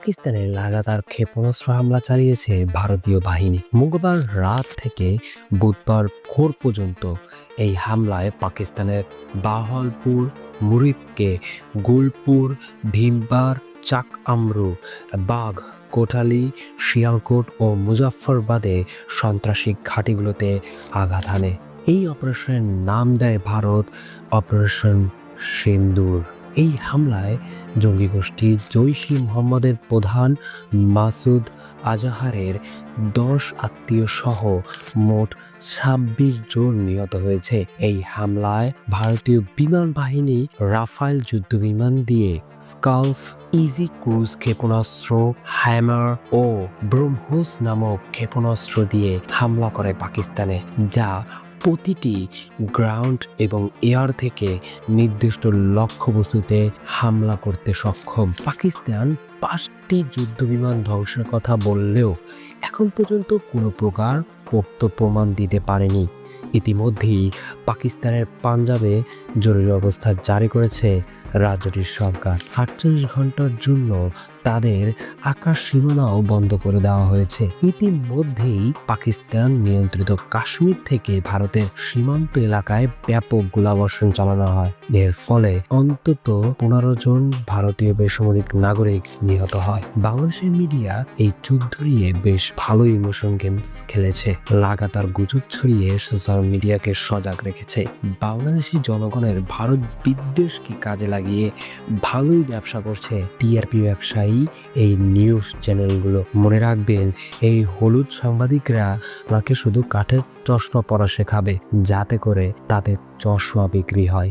পাকিস্তানে লাগাতার ক্ষেপণাস্ত্র হামলা চালিয়েছে ভারতীয় বাহিনী। মঙ্গলবার রাত থেকে বুধবার ভোর পর্যন্ত এই হামলায় পাকিস্তানের বাহলপুর, মুরিদকে গুলপুর, ভীমবার চাক আমরু বাঘ, কোঠালি, শিয়ালকোট ও মুজাফফরবাদে সন্ত্রাসী ঘাঁটিগুলোতে আঘাত হানে। এই অপারেশনের নাম দেয় ভারত, অপারেশন সিন্দুর। এই হামলায় জঙ্গি গোষ্ঠী জৈশি মোহাম্মদের প্রধান মাসুদ আজাহারের দশ আত্মীয় সহ মোট ছাব্বিশ জন নিহত হয়েছে। এই হামলায় ভারতীয় বিমান বাহিনী রাফাইল যুদ্ধ বিমান দিয়ে স্কালফ, ইজি ক্রুজ ক্ষেপণাস্ত্র, হ্যামার ও ব্রহ্মোস নামক ক্ষেপণাস্ত্র দিয়ে হামলা করে পাকিস্তানে, যা প্রতিটি গ্রাউন্ড এবং এয়ার থেকে নির্দিষ্ট লক্ষ্যবস্তুতে হামলা করতে সক্ষম। পাকিস্তান পাঁচটি যুদ্ধবিমান ধ্বংসের কথা বললেও এখন পর্যন্ত কোনো প্রকার পোক্ত প্রমাণ দিতে পারেনি। ইতিমধ্যেই পাকিস্তানের পাঞ্জাবে জরুরি অবস্থা জারি করেছে রাজ্যটির সরকার। আটচল্লিশ ঘণ্টার জন্য তাদের আকাশ সীমানাও বন্ধ করে দেওয়া হয়েছে। ইতিমধ্যেই পাকিস্তান নিয়ন্ত্রিত কাশ্মীর থেকে ভারতের সীমান্ত এলাকায় ব্যাপক গোলাবর্ষণ চালানো হয়। এর ফলে অন্তত পনেরো জন ভারতীয় বেসামরিক নাগরিক নিহত হয়। বাংলাদেশের মিডিয়া এই যুদ্ধ নিয়ে বেশ ভালো ইমোশন গেমস খেলেছে। লাগাতার গুজব ছড়িয়ে সোশ্যাল মিডিয়াকে সজাগ রেখেছে। বাংলাদেশি জনগণের ভারত বিদ্বেষকে কাজে লাগিয়ে ভালোই ব্যবসা করছে টিআরপি ব্যবসায়ী এই নিউজ চ্যানেলগুলো। মনে রাখবেন, এই হলুদ সাংবাদিকরা আপনাকে শুধু কাঠের চশমা পরা শেখাবে, যাতে করে তাদের চশমা বিক্রি হয়।